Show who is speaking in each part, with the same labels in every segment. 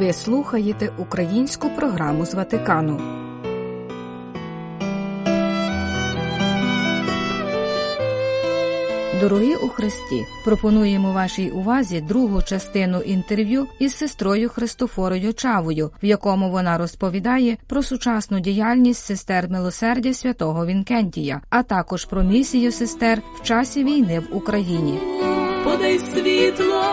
Speaker 1: Ви слухаєте українську програму з Ватикану. Дорогі у Христі, пропонуємо вашій увазі другу частину інтерв'ю із сестрою Христофорою Чавою, в якому вона розповідає про сучасну діяльність сестер милосердя святого Вінкентія, а також про місію сестер в часі війни в Україні.
Speaker 2: Подай світло,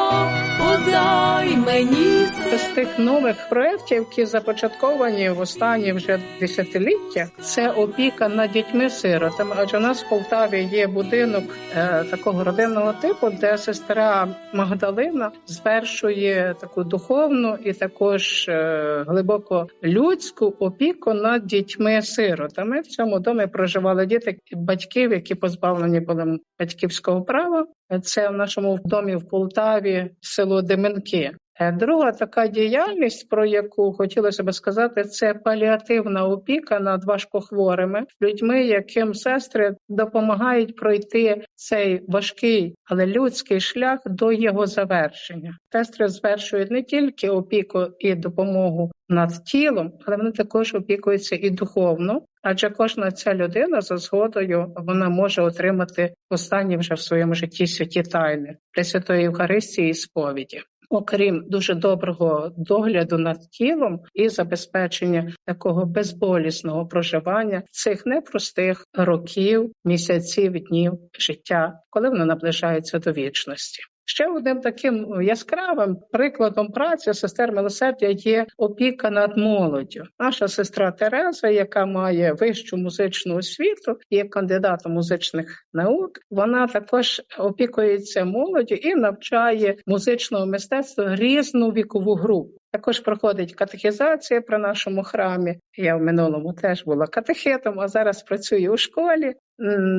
Speaker 2: подай мені
Speaker 3: З тих нових проєктів, які започатковані в останні вже десятиліття, це опіка над дітьми-сиротами. Адже у нас в Полтаві є будинок е, такого родинного типу, де сестра Магдалина звершує таку духовну і також е, глибоко людську опіку над дітьми-сиротами. В цьому домі проживали діти батьків, які позбавлені були батьківського права. Це в нашому домі в Полтаві село Деменки. Е, Друга така діяльність, про яку хотілося би сказати, це паліативна опіка над важкохворими людьми, яким сестри допомагають пройти цей важкий, але людський шлях до його завершення. Сестри звершують не тільки опіку і допомогу над тілом, але вони також опікуються і духовно. Адже кожна ця людина за згодою вона може отримати останні вже в своєму житті святі тайни Пресвятої Євхаристії і сповіді. Окрім дуже доброго догляду над тілом і забезпечення такого безболісного проживання цих непростих років, місяців, днів життя, коли воно наближається до вічності. Ще одним таким яскравим прикладом праці сестер милосердя є опіка над молоддю. Наша сестра Тереза, яка має вищу музичну освіту, є кандидатом музичних наук. Вона також опікується молоддю і навчає музичного мистецтва різну вікову групу. Також проходить катехізація при нашому храмі. Я в минулому теж була катехетом, а зараз працюю у школі,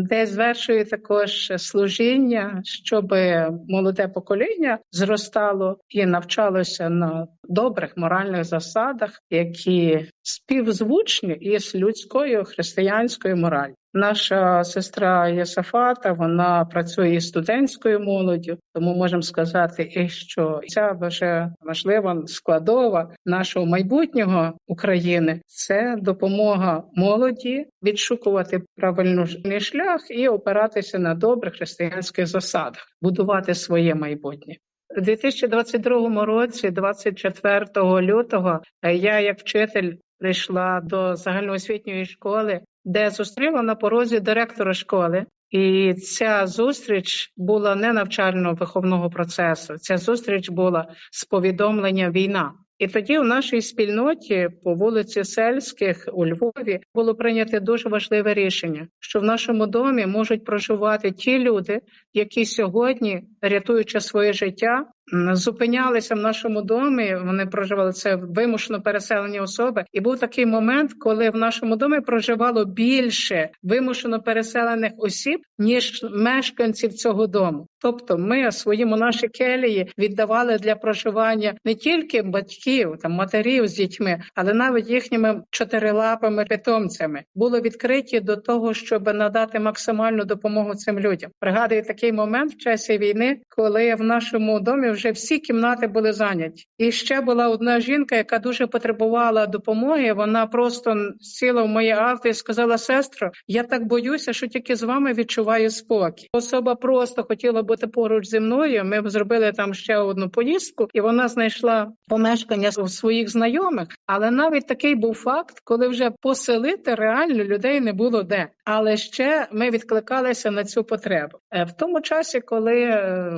Speaker 3: де звершую також служіння, щоб молоде покоління зростало і навчалося на добрих моральних засадах, які співзвучні із людською християнською моралью. Наша сестра Єсафата вона працює із студентською молоддю, тому можемо сказати, і що ця вже важлива складова нашого майбутнього України це допомога молоді відшукувати правильний шлях і опиратися на добрих християнських засадах, будувати своє майбутнє. У 2022 році, 24 лютого, я як вчитель прийшла до загальноосвітньої школи, де зустріла на порозі директора школи. І ця зустріч була не навчально-виховного процесу. Ця зустріч була з повідомлення війна. І тоді у нашій спільноті по вулиці Сельських у Львові було прийнято дуже важливе рішення, що в нашому домі можуть проживати ті люди, які сьогодні, рятуючи своє життя, зупинялися в нашому домі. Вони проживали це вимушено переселені особи. І був такий момент, коли в нашому домі проживало більше вимушено переселених осіб ніж мешканців цього дому. Тобто, ми своїм наші келії віддавали для проживання не тільки батьків, там матерів з дітьми, але навіть їхніми чотирилапими питомцями були відкриті до того, щоб надати максимальну допомогу цим людям. Пригадую такий момент в часі війни, коли в нашому домі вже всі кімнати були зайняті. І ще була одна жінка, яка дуже потребувала допомоги. Вона просто сіла в моє авто і сказала: сестро, я так боюся, що тільки з вами відчуваю спокій. Особа просто хотіла бути поруч зі мною. Ми зробили там ще одну поїздку, і вона знайшла помешкання у своїх знайомих. Але навіть такий був факт, коли вже поселити реально людей не було де. Але ще ми відкликалися на цю потребу в тому часі, коли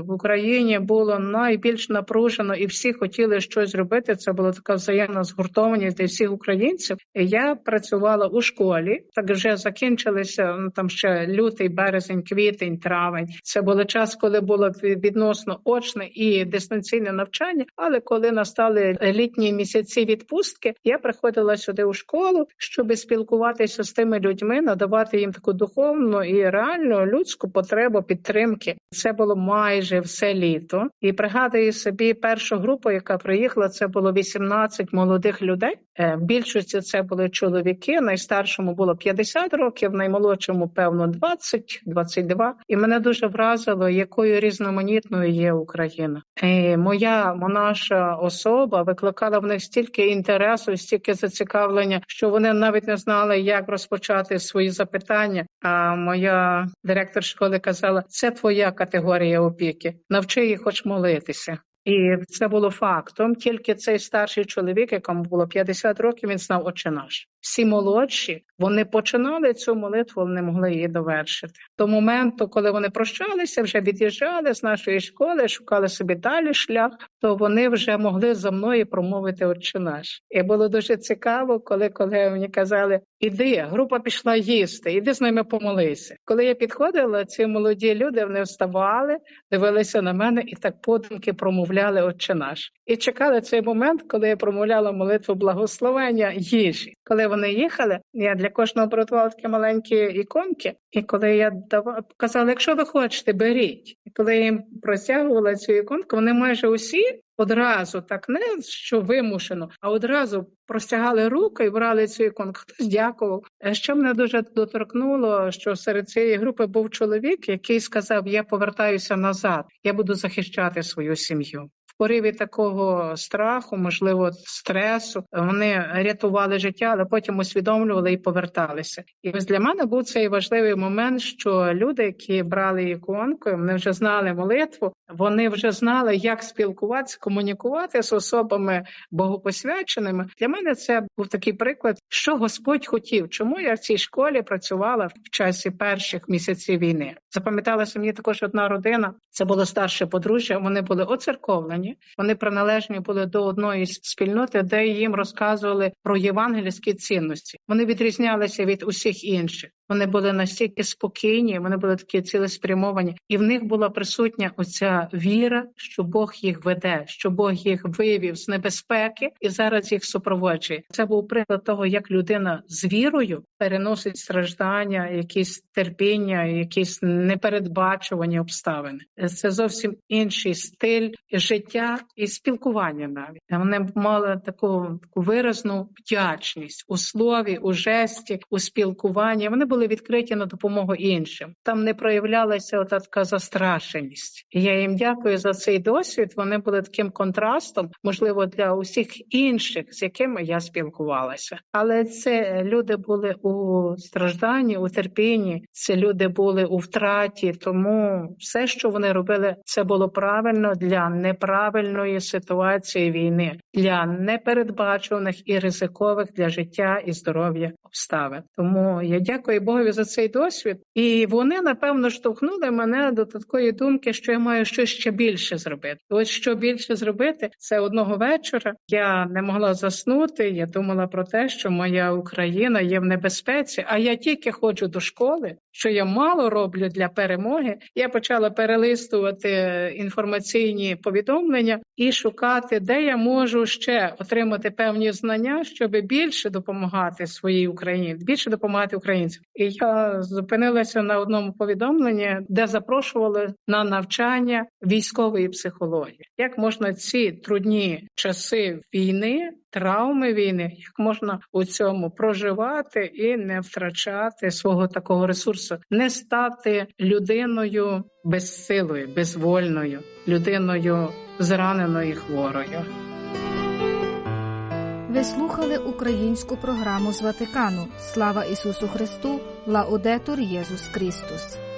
Speaker 3: в Україні було найбільш напружено і всі хотіли щось зробити. Це була така взаємна згуртованість для всіх українців. Я працювала у школі, так вже закінчилися ну, там ще лютий, березень, квітень, травень. Це був час, коли було відносно очне і дистанційне навчання. Але коли настали літні місяці відпустки, я приходила сюди у школу, щоб спілкуватися з тими людьми, надавати їм таку духовну і реальну людську потребу підтримки. Це було майже все літо, і пригадую собі першу групу, яка приїхала. Це було 18 молодих людей. В більшості це були чоловіки. Найстаршому було 50 років, наймолодшому певно 20-22. І мене дуже вразило, як якою різноманітною є Україна. І моя монаша особа викликала в них стільки інтересу, стільки зацікавлення, що вони навіть не знали, як розпочати свої запитання. А моя директор школи казала: це твоя категорія опіки. Навчи їх хоч молитися. І це було фактом. Тільки цей старший чоловік, якому було 50 років, він знав «Отче наш. Всі молодші вони починали цю молитву, але не могли її довершити. До моменту, коли вони прощалися, вже від'їжджали з нашої школи, шукали собі далі шлях, то вони вже могли за мною промовити «Отче наш. І було дуже цікаво, коли колеги мені казали: Іди, група пішла їсти, іди з ними помолися. Коли я підходила, ці молоді люди вони вставали, дивилися на мене і так подумки промовляли «Отче наш. І чекали цей момент, коли я промовляла молитву благословення їжі. Коли вони їхали, я для кожного приготувала такі маленькі іконки. І коли я давала, казала, якщо ви хочете, беріть. І коли я їм протягувала цю іконку, вони майже усі одразу так не що вимушено, а одразу простягали руки і брали цю іконку. Хтось дякував. Е, Що мене дуже доторкнуло, що серед цієї групи був чоловік, який сказав: Я повертаюся назад, я буду захищати свою сім'ю. Пориві такого страху, можливо, стресу, вони рятували життя, але потім усвідомлювали і поверталися. І ось для мене був цей важливий момент, що люди, які брали іконку, вони вже знали молитву, вони вже знали, як спілкуватися, комунікувати з особами богопосвяченими. Для мене це був такий приклад, що Господь хотів, чому я в цій школі працювала в часі перших місяців війни. Запам'яталася мені також одна родина. Це було старше подружжя. Вони були оцерковлені. Вони приналежні були до одної спільноти, де їм розказували про євангельські цінності. Вони відрізнялися від усіх інших. Вони були настільки спокійні, вони були такі цілеспрямовані, і в них була присутня оця віра, що Бог їх веде, що Бог їх вивів з небезпеки і зараз їх супроводжує. Це був приклад того, як людина з вірою переносить страждання, якісь терпіння, якісь непередбачувані обставини. Це зовсім інший стиль життя і спілкування. Навіть вони мали таку таку виразну вдячність у слові, у жесті, у спілкуванні. Вони були відкриті на допомогу іншим. Там не проявлялася ота така застрашеність. Я їм дякую за цей досвід. Вони були таким контрастом, можливо, для усіх інших, з якими я спілкувалася. Але це люди були у стражданні, у терпінні. Це люди були у втраті. Тому все, що вони робили, це було правильно для неправильної ситуації війни, для непередбачуваних і ризикових для життя і здоров'я обставин. Тому я дякую Богові за цей досвід, і вони напевно штовхнули мене до такої думки, що я маю щось ще більше зробити. От що більше зробити, це одного вечора. Я не могла заснути. Я думала про те, що моя Україна є в небезпеці, а я тільки ходжу до школи. Що я мало роблю для перемоги, я почала перелистувати інформаційні повідомлення і шукати, де я можу ще отримати певні знання, щоб більше допомагати своїй Україні, більше допомагати українцям. І я зупинилася на одному повідомленні, де запрошували на навчання військової психології. Як можна ці трудні часи війни? Травми війни, як можна у цьому проживати і не втрачати свого такого ресурсу, не стати людиною безсилою, безвольною, людиною зраненою, хворою.
Speaker 1: Ви слухали українську програму з Ватикану. Слава Ісусу Христу! Лаудетур Єсус Христос!